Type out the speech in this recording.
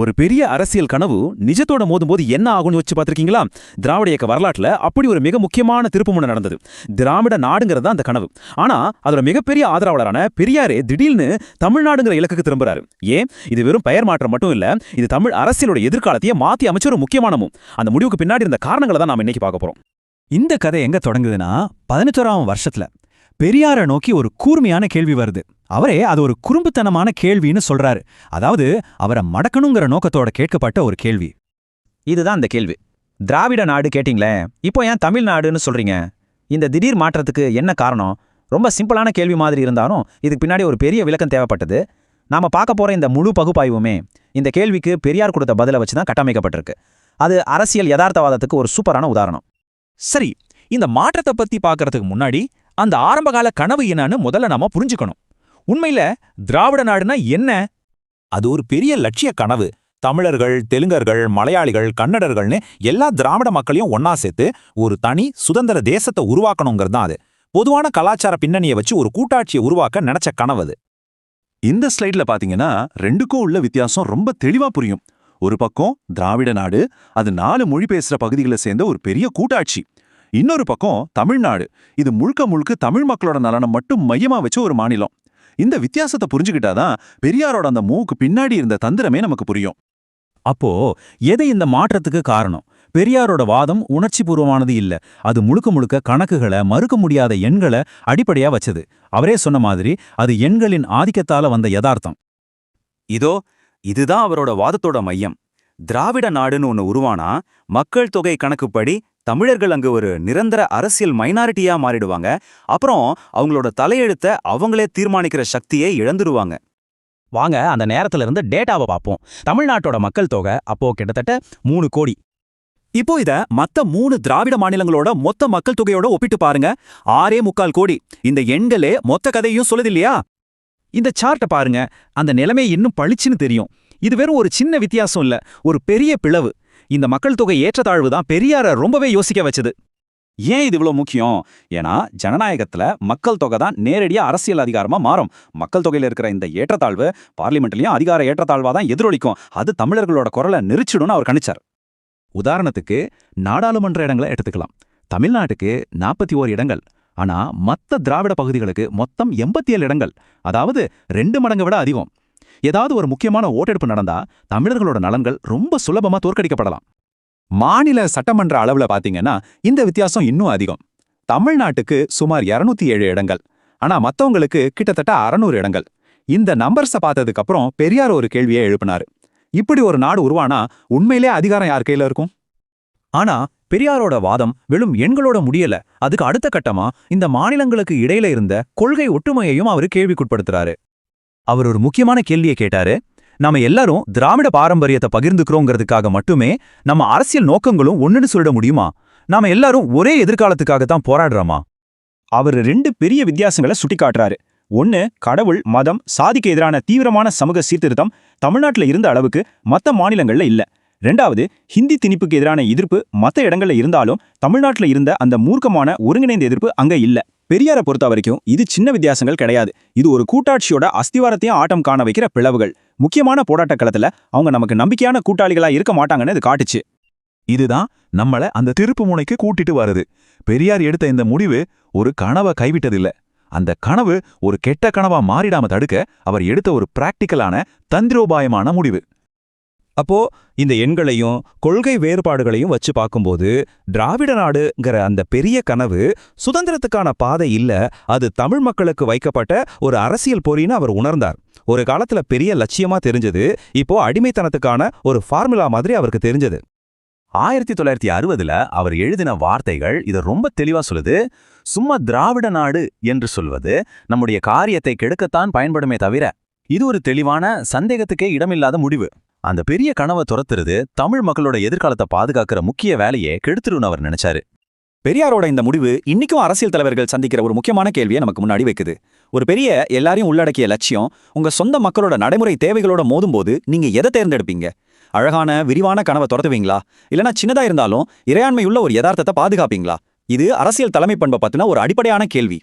ஒரு பெரிய அரசியல் கனவு நிஜத்தோட மோதும்போது என்ன ஆகும்னு வச்சு பார்த்திருக்கீங்களா? திராவிட இயக்க வரலாற்றுல அப்படி ஒரு மிக முக்கியமான திருப்புமுனை நடந்தது. திராவிட நாடுங்கிறது தான் அந்த கனவு. ஆனா அதோட மிகப்பெரிய ஆதரவாளரான பெரியாரே திடீர்னு தமிழ்நாடுங்கிற இலக்குக்கு திரும்புறாரு. ஏன்? இது வெறும் பெயர் மாற்றம் மட்டும் இல்ல இது தமிழ் அரசியலோட எதிர்காலத்தையே மாத்தி அமைச்ச ஒரு முக்கியமானமும். அந்த முடிவுக்கு பின்னாடி இருந்த காரணங்களை தான் நாம் இன்னைக்கு பார்க்க போறோம். இந்த கதை எங்க தொடங்குதுன்னா பதினெட்டோராம் வருஷத்துல. பெரியாரை நோக்கி ஒரு கூர்மையான கேள்வி வருது. அவரே அது ஒரு குறும்புத்தனமான கேள்வின்னு சொல்றாரு. அதாவது அவரை மடக்கணுங்கிற நோக்கத்தோட கேட்கப்பட்ட ஒரு கேள்வி. இதுதான் அந்த கேள்வி. திராவிட நாடு கேட்டிங்களே இப்போ ஏன் தமிழ்நாடுன்னு சொல்றீங்க? இந்த திடீர் மாற்றத்துக்கு என்ன காரணம்? ரொம்ப சிம்பிளான கேள்வி மாதிரி இருந்தாலும் இதுக்கு பின்னாடி ஒரு பெரிய விளக்கம் தேவைப்பட்டது. நாம பார்க்க போற இந்த முழு பகுப்பாய்வுமே இந்த கேள்விக்கு பெரியார் கொடுத்த பதிலை வச்சு தான் கட்டமைக்கப்பட்டிருக்கு. அது அரசியல் யதார்த்தவாதத்துக்கு ஒரு சூப்பரான உதாரணம். சரி இந்த மாற்றத்தை பத்தி பார்க்கறதுக்கு முன்னாடி அந்த ஆரம்பகால கனவு என்னன்னு முதல்ல நாம புரிஞ்சுக்கணும். உண்மையில திராவிட நாடுனா என்ன? அது ஒரு பெரிய லட்சிய கனவு. தமிழர்கள் தெலுங்கர்கள் மலையாளிகள் கன்னடர்கள்னு எல்லா திராவிட மக்களையும் ஒன்னா சேர்த்து ஒரு தனி சுதந்திர தேசத்தை உருவாக்கணுங்கிறது தான் அது. பொதுவான கலாச்சார பின்னணியை வச்சு ஒரு கூட்டாட்சியை உருவாக்க நினைச்ச கனவு அது. இந்த ஸ்லைட்ல பாத்தீங்கன்னா ரெண்டுக்கும் உள்ள வித்தியாசம் ரொம்ப தெளிவா புரியும். ஒரு பக்கம் திராவிட நாடு அது நாலு மொழி பேசுற பகுதிகளை சேர்ந்த ஒரு பெரிய கூட்டாட்சி. இன்னொரு பக்கம் தமிழ்நாடு. இது முழுக்க முழுக்க தமிழ் மக்களோட நலனை மட்டும் மையமா வச்ச ஒரு மாநிலம். இந்த வித்தியாசத்தை புரிஞ்சுக்கிட்டாதான் பெரியாரோட அந்த மூக்கு பின்னாடி இருந்த தந்திரமே நமக்கு புரியும். அப்போ எதை இந்த மாற்றத்துக்கு காரணம்? பெரியாரோட வாதம் உணர்ச்சிபூர்வமானது இல்ல. அது முழுக்க முழுக்க கணக்குகளை மறுக்க முடியாத எண்களை அடிப்படையா வச்சது. அவரே சொன்ன மாதிரி அது எண்களின் ஆதிக்கத்தால வந்த யதார்த்தம். இதோ இதுதான் அவரோட வாதத்தோட மையம். திராவிட நாடுன்னு ஒன்னு உருவானா மக்கள் தொகை கணக்குப்படி தமிழர்கள் அங்கு ஒரு நிரந்தர அரசியல் மைனாரிட்டியா மாறிடுவாங்க. அப்புறம் அவங்களோட தலையெழுத்த அவங்களே தீர்மானிக்கிற சக்தியை இழந்துருவாங்க வாங்க அந்த நேரத்துல இருந்து டேட்டாவை பார்ப்போம். தமிழ்நாட்டோட மக்கள் தொகை அப்போ கிட்டத்தட்ட மூணு கோடி. இப்போ இத மத்த மூணு திராவிட மாநிலங்களோட மொத்த மக்கள் தொகையோட ஒப்பிட்டு பாருங்க. ஆறே முக்கால் கோடி. இந்த எண்களே மொத்த கதையும் சொல்லுது இல்லையா? இந்த சார்ட்ட பாருங்க. அந்த நிலைமை இன்னும் பளிச்சுன்னு தெரியும். இது வெறும் ஒரு சின்ன வித்தியாசம் இல்ல. ஒரு பெரிய பிளவு. இந்த மக்கள் தொகை ஏற்றத்தாழ்வு தான் பெரியார ரொம்பவே யோசிக்க வச்சது. ஏன் இது இவ்வளோ முக்கியம்? ஏன்னா ஜனநாயகத்துல மக்கள் தொகை தான் நேரடியா அரசியல் அதிகாரமா மாறும். மக்கள் தொகையில இருக்கிற இந்த ஏற்றத்தாழ்வு பார்லிமெண்ட்லயும் அதிகார ஏற்றத்தாழ்வா தான் எதிரொலிக்கும். அது தமிழர்களோட குரலை நெரிச்சிடும்னு அவர் கணிச்சார். உதாரணத்துக்கு நாடாளுமன்ற இடங்களை எடுத்துக்கலாம். தமிழ்நாட்டுக்கு நாற்பத்தி ஓர் இடங்கள். ஆனா மத்த திராவிட பகுதிகளுக்கு மொத்தம் எண்பத்தி ஏழு இடங்கள். அதாவது ரெண்டு மடங்கு விட அதிகம். ஏதாவது ஒரு முக்கியமான ஓட்டெடுப்பு நடந்தா தமிழர்களோட நலன்கள் ரொம்ப சுலபமா தோற்கடிக்கப்படலாம். மாநில சட்டமன்ற அளவுல பாத்தீங்கன்னா இந்த வித்தியாசம் இன்னும் அதிகம். தமிழ்நாட்டுக்கு சுமார் 207 ஏழு இடங்கள். ஆனா மத்தவங்களுக்கு கிட்டத்தட்ட 600 இடங்கள். இந்த நம்பர்ஸ பார்த்ததுக்கு அப்புறம் பெரியார் ஒரு கேள்வியை எழுப்பினாரு. இப்படி ஒரு நாடு உருவானா உண்மையிலே அதிகாரம் யார் கையில இருக்கும்? ஆனா பெரியாரோட வாதம் வெறும் எண்களோட முடியல. அதுக்கு அடுத்த கட்டமா இந்த மாநிலங்களுக்கு இடையில இருந்த கொள்கை ஒற்றுமையையும் அவர் கேள்விக்குட்படுத்துறாரு. அவர் ஒரு முக்கியமான கேள்வியை கேட்டாரு. நாம எல்லாரும் திராவிட பாரம்பரியத்தை பகிர்ந்துக்கிறோங்கிறதுக்காக மட்டுமே நம்ம அரசியல் நோக்கங்களும் ஒன்னுன்னு சொல்லிட முடியுமா? நாம எல்லாரும் ஒரே எதிர்காலத்துக்காக தான் போராடுறோமா? அவர் ரெண்டு பெரிய வித்தியாசங்களை சுட்டிக்காட்டுறாரு. ஒன்னு கடவுள் மதம் சாதிக்கு எதிரான தீவிரமான சமூக சீர்திருத்தம் தமிழ்நாட்டுல இருந்த அளவுக்கு மத்த மாநிலங்கள்ல இல்ல. ரெண்டாவது ஹிந்தி திணிப்புக்கு எதிரான எதிர்ப்பு மத்த இடங்கள்ல இருந்தாலும் தமிழ்நாட்டுல இருந்த அந்த மூர்க்கமான ஒருங்கிணைந்த எதிர்ப்பு அங்க இல்ல. பெரியாரை பொறுத்த வரைக்கும் இது சின்ன வித்தியாசங்கள் கிடையாது. இது ஒரு கூட்டாட்சியோட அஸ்திவாரத்தையும் ஆட்டம் காண வைக்கிற பிளவுகள். முக்கியமான போராட்ட களத்துல அவங்க நமக்கு நம்பிக்கையான கூட்டாளிகளா இருக்க மாட்டாங்கன்னு இது காட்டுச்சு. இதுதான் நம்மள அந்த திருப்பு முனைக்கு கூட்டிட்டு வருது. பெரியார் எடுத்த இந்த முடிவு ஒரு கனவை கைவிட்டதில்லை. அந்த கனவு ஒரு கெட்ட கனவா மாறிடாம தடுக்க அவர் எடுத்த ஒரு பிராக்டிக்கலான தந்திரோபாயமான முடிவு. அப்போ இந்த எண்களையும் கொள்கை வேறுபாடுகளையும் வச்சு பார்க்கும்போது திராவிட நாடுங்கிற அந்த பெரிய கனவு சுதந்திரத்துக்கான பாதை இல்ல அது தமிழ் மக்களுக்கு வைக்கப்பட்ட ஒரு அரசியல் பொறின்னு அவர் உணர்ந்தார். ஒரு காலத்துல பெரிய லட்சியமா தெரிஞ்சது இப்போ அடிமைத்தனத்துக்கான ஒரு ஃபார்முலா மாதிரி அவருக்கு தெரிஞ்சது. ஆயிரத்தி தொள்ளாயிரத்தி அறுபதுல அவர் எழுதின வார்த்தைகள் இதை ரொம்ப தெளிவா சொல்லுது. சும்மா திராவிட நாடு என்று சொல்வது நம்முடைய காரியத்தை கெடுக்கத்தான் பயன்படுமே தவிர இது ஒரு தெளிவான சந்தேகத்துக்கே இடமில்லாத முடிவு. அந்த பெரிய கனவை துரத்துறது தமிழ் மக்களோட எதிர்காலத்தை பாதுகாக்கிற முக்கிய வேலையை கெடுத்துருன்னு அவர் நினைச்சாரு. பெரியாரோட இந்த முடிவு இன்னைக்கும் அரசியல் தலைவர்கள் சந்திக்கிற ஒரு முக்கியமான கேள்வியை நமக்கு முன்னாடி வைக்குது. ஒரு பெரிய எல்லாரையும் உள்ளடக்கிய லட்சியம் உங்க சொந்த மக்களோட நடைமுறை தேவைகளோட மோதும்போது நீங்க எதை தேர்ந்தெடுப்பீங்க? அழகான விரிவான கனவை துரத்துவீங்களா? இல்லனா சின்னதா இருந்தாலும் இறையாண்மையுள்ள ஒரு யதார்த்தத்தை பாதுகாப்பீங்களா? இது அரசியல் தலைமை பண்பை பத்தின ஒரு அடிப்படையான கேள்வி.